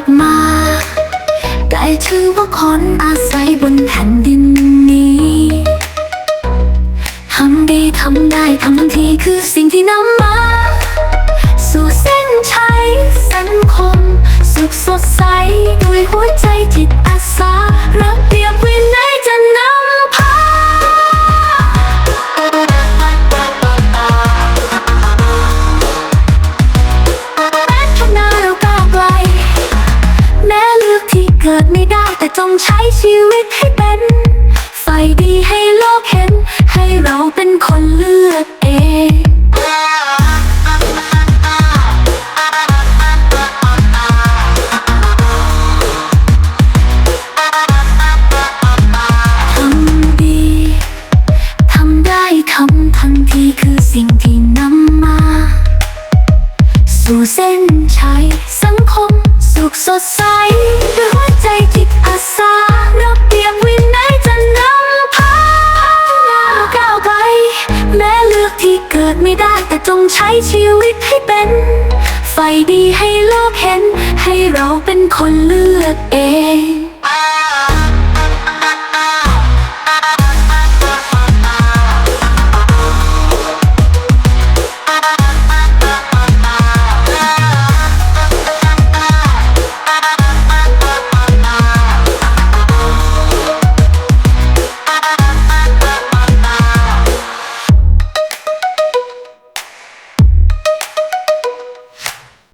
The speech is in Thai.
ดมาได้ชื่อว่าคนอาศัยบนแผ่นดินนี้ทำดีทำได้ทำทันทีคือสิ่งที่นำมา สู่เส้นชัยสังคม สุขสดใสด้วยหัว จงใช้ชีวิตให้เป็น ไฟดีให้โลกเห็น ให้เราเป็นคนเลือกเองทำดีทำได้ทำทันทีคือสิ่งที่นำมา สู่เส้นชัย จงใช้ชีวิตให้เป็น ไฟดีให้โลกเห็น ให้เราเป็นคนเลือก